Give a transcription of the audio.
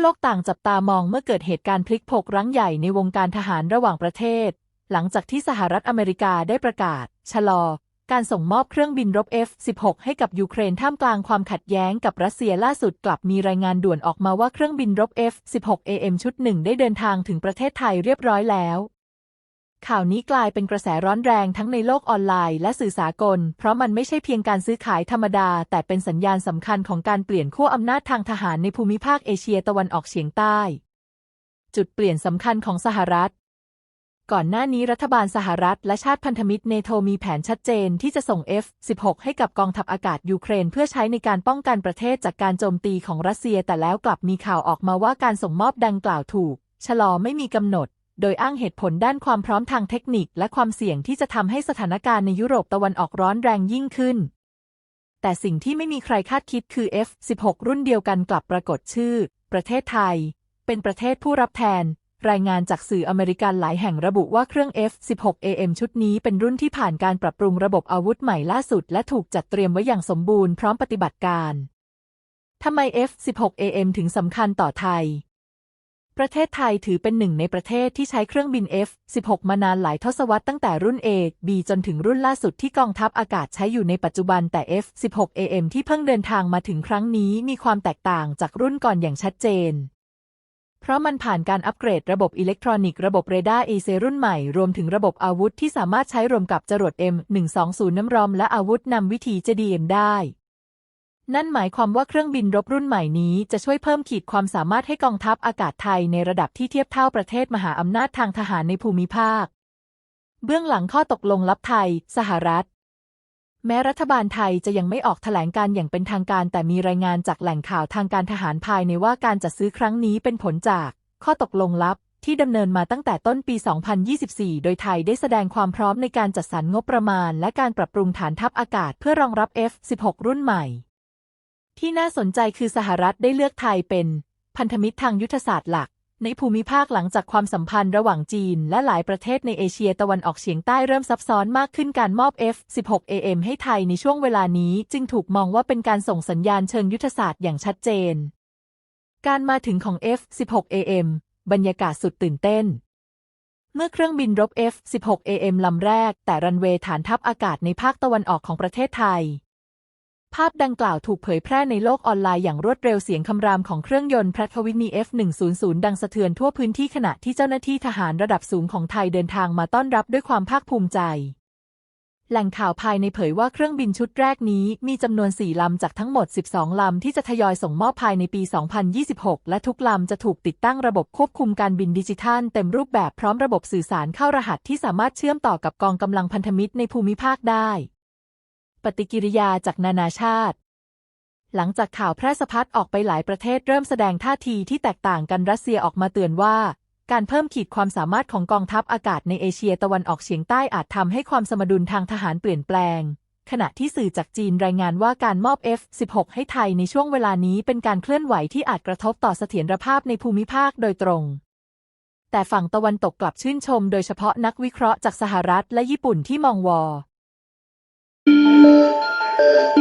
โลกต่างจับตามองเมื่อเกิดเหตุการณ์พลิกผกรั้งใหญ่ในวงการทหารระหว่างประเทศ หลังจากที่สหรัฐอเมริกาได้ประกาศ ชะลอ การส่งมอบเครื่องบินรบ F-16 ให้กับยูเครนท่ามกลางความขัดแย้งกับรัสเซียล่าสุดกลับมีรายงานด่วนออกมาว่าเครื่องบินรบ F-16AM ชุดหนึ่งได้เดินทางถึงประเทศไทยเรียบร้อยแล้ว ข่าวนี้กลายเป็นกระแสร้อนแรงทั้งในโลกออนไลน์และสื่อสากล เพราะมันไม่ใช่เพียงการซื้อขายธรรมดา แต่เป็นสัญญาณสำคัญของการเปลี่ยนขั้วอำนาจทางทหารในภูมิภาคเอเชียตะวันออกเฉียงใต้ จุดเปลี่ยนสำคัญของสหรัฐ ก่อนหน้านี้รัฐบาลสหรัฐและชาติพันธมิตรเนโตมีแผนชัดเจนที่จะส่ง F-16 ให้กับกองทัพอากาศยูเครน เพื่อใช้ในการป้องกันประเทศจากการโจมตีของรัสเซีย แต่แล้วกลับมีข่าวออกมาว่าการส่งมอบดังกล่าวถูกชะลอไม่มีกำหนด โดยอ้างเหตุผลด้านความพร้อมทางเทคนิคและความเสี่ยงที่จะทำให้สถานการณ์ในยุโรปตะวันออกร้อนแรงยิ่งขึ้น แต่สิ่งที่ไม่มีใครคาดคิดคือ F-16 รุ่นเดียวกันกลับปรากฏชื่อ ประเทศไทย เป็นประเทศผู้รับแทน รายงานจากสื่ออเมริกันหลายแห่งระบุว่าเครื่อง F-16AM ชุดนี้เป็นรุ่นที่ผ่านการปรับปรุงระบบอาวุธใหม่ล่าสุด และถูกจัดเตรียมไว้อย่างสมบูรณ์พร้อมปฏิบัติการทำไม F-16AM ถึงสำคัญต่อไทย ประเทศไทยถือเป็นหนึ่งในประเทศที่ใช้เครื่องบิน F-16 มานานหลายทศวรรษตั้งแต่รุ่น A B จนถึงรุ่นล่าสุดที่กองทัพอากาศใช้อยู่ในปัจจุบันแต่ F-16AM ที่เพิ่งเดินทางมาถึงครั้งนี้มีความแตกต่างจากรุ่นก่อนอย่างชัดเจน เพราะมันผ่านการอัปเกรดระบบอิเล็กทรอนิกส์ระบบเรดาร์เอเซรุ่นใหม่ รวมถึงระบบอาวุธที่สามารถใช้รวมกับจรวด M120 น้ำรอมและอาวุธนำวิถี JDM ได้ นั่นหมายความว่าเครื่องบินรบรุ่นใหม่นี้จะช่วยเพิ่มขีดความสามารถให้กองทัพอากาศไทยในระดับที่เทียบเท่าประเทศมหาอำนาจทางทหารในภูมิภาค เบื้องหลังข้อตกลงลับไทย สหรัฐ แม้รัฐบาลไทยจะยังไม่ออกแถลงการอย่างเป็นทางการ แต่มีรายงานจากแหล่งข่าวทางการทหารภายในว่าการจัดซื้อครั้งนี้เป็นผลจาก ข้อตกลงลับที่ดำเนินมาตั้งแต่ต้นปี 2024 โดยไทยได้แสดงความพร้อมในการจัดสรรงบประมาณ และการปรับปรุงฐานทัพอากาศเพื่อรองรับ F-16 รุ่นใหม่ ที่น่าสนใจคือสหรัฐได้เลือกไทยเป็น พันธมิตรทางยุทธศาสตร์หลัก ในภูมิภาคหลังจากความสัมพันธ์ระหว่างจีน และหลายประเทศในเอเชียตะวันออกเฉียงใต้เริ่มซับซ้อนมากขึ้นการมอบ F-16AM ให้ไทยในช่วงเวลานี้จึงถูกมองว่าเป็นการส่งสัญญาณเชิงยุทธศาสตร์อย่างชัดเจน การมาถึงของ F-16AM บรรยากาศสุดตื่นเต้น เมื่อเครื่องบินรบ F-16AM ลำแรก แต่รันเวย์ฐานทัพอากาศในภาคตะวันออกของประเทศไทย ภาพดังกล่าวถูกเผยแพร่ในโลกออนไลน์อย่างรวดเร็วเสียงคำรามของเครื่องยนต์พระทวินี F100 ดังสะเทือนทั่วพื้นที่ขณะที่เจ้าหน้าที่ทหารระดับสูงของไทยเดินทางมาต้อนรับด้วยความภาคภูมิใจ แหล่งข่าวภายในเผยว่าเครื่องบินชุดแรกนี้มีจำนวน 4 ลำจากทั้งหมด 12 ลำที่จะทยอยส่งมอบภายในปี 2026 และทุกลำจะถูกติดตั้งระบบควบคุมการบินดิจิทัล เต็มรูปแบบพร้อมระบบสื่อสารเข้ารหัสที่สามารถเชื่อมต่อกับกองกำลังพันธมิตรในภูมิภาคได้ ปฏิกิริยาจากนานาชาติ หลังจากข่าวแพร่สะพัดออกไปหลายประเทศเริ่มแสดงท่าทีที่แตกต่างกันรัสเซียออกมาเตือนว่า การเพิ่มขีดความสามารถของกองทัพอากาศในเอเชียตะวันออกเฉียงใต้อาจทำให้ความสมดุลทางทหารเปลี่ยนแปลง ขณะที่สื่อจากจีนรายงานว่าการมอบ F-16 ให้ไทยในช่วงเวลานี้เป็นการเคลื่อนไหวที่อาจกระทบต่อเสถียรภาพในภูมิภาคโดยตรงแต่ฝั่งตะวันตกกลับชื่นชมโดยเฉพาะนักวิเคราะห์จากสหรัฐและญี่ปุ่นที่มองวอ Thank you.